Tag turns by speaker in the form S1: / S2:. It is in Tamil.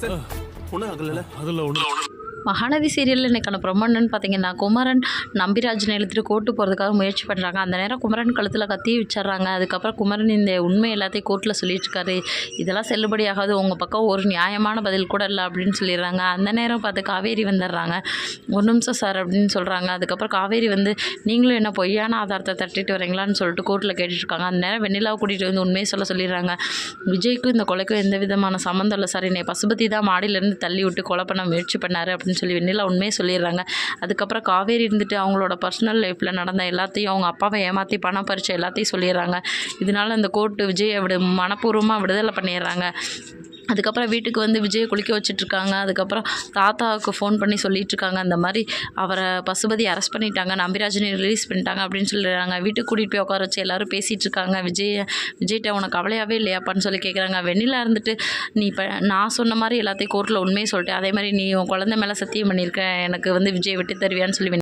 S1: சார் ஒன்றும் ஆகலைல்ல?
S2: அதில் ஒன்று
S3: மகாநதி சீரியலில் இன்னைக்கான ப்ரொமோன்னு பார்த்தீங்கன்னா குமரன் நம்பிராஜனை எழுத்துட்டு கோர்ட்டு போகிறதுக்காக முயற்சி பண்ணுறாங்க அந்த நேரம் குமரன் கழுத்தில் கத்தி வச்சிட்றாங்க அதுக்கப்புறம் குமரன் இந்த உண்மை எல்லாத்தையும் கோர்ட்டில் சொல்லிட்டுருக்காரு. இதெல்லாம் செல்லுபடியாகாது உங்கள் பக்கம் ஒரு நியாயமான பதில் கூட இல்லை அப்படின்னு சொல்லிடுறாங்க. அந்த நேரம் பார்த்து காவேரி வந்துடுறாங்க. ஒரு நிமிஷம் சார் அப்படின்னு சொல்கிறாங்க அதுக்கப்புறம் காவேரி வந்து நீங்களும் என்ன பொய்யான ஆதாரத்தை தட்டிட்டு வரீங்களான்னு சொல்லிட்டு கோர்ட்டில் கேட்டுட்ருக்காங்க அந்த நேரம் வெண்ணிலாவை கூட்டிகிட்டு வந்து உண்மையை சொல்ல சொல்லிடுறாங்க. விஜய்க்கும் இந்த கொலைக்கும் எந்த விதமான சம்மந்தம் இல்லை சார் என்னை பசுபதி தான் மாடியிலேருந்து தள்ளி விட்டு கொலை பண்ண முயற்சி பண்ணார் அப்படின்னு சொல்லி வெண்ணிலா உண்மையே சொல்லிடுறாங்க. அதுக்கப்புறம் காவேரி இருந்துட்டு அவங்களோட பர்சனல் லைஃப்பில் நடந்த எல்லாத்தையும் அவங்க அப்பாவை ஏமாற்றி பணம் பறிச்ச எல்லாத்தையும் சொல்லிடுறாங்க. இதனால அந்த கோர்ட்டு விஜய் விட மனப்பூர்வமாக விடுதலை பண்ணிடுறாங்க. அதுக்கப்புறம் வீட்டுக்கு வந்து விஜயை குளிக்க வச்சிட்ருக்காங்க. அதுக்கப்புறம் தாத்தாவுக்கு ஃபோன் பண்ணி சொல்லிகிட்ருக்காங்க அந்த மாதிரி அவரை பசுபதி அரெஸ்ட் பண்ணிட்டாங்க. நம்பிராஜனை ரிலீஸ் பண்ணிட்டாங்க அப்படின்னு சொல்லிடுறாங்க. வீட்டுக்கு கூட்டிகிட்டு போய் உட்கார வச்சு எல்லாரும் பேசிகிட்டு இருக்காங்க விஜய் விஜய்கிட்ட உனக்கு கவலையாகவே இல்லையாப்பான்னு சொல்லி கேட்குறாங்க வெண்ணிலா இருந்துட்டு நீ இப்போ நான் சொன்ன மாதிரி எல்லாத்தையும் கோர்ட்டில் உண்மையை சொல்லிட்டேன். அதே மாதிரி நீ உன் குழந்தை மேலே சத்தியம் பண்ணியிருக்க. எனக்கு வந்து விஜய் விட்டு தருவியான்னு சொல்லி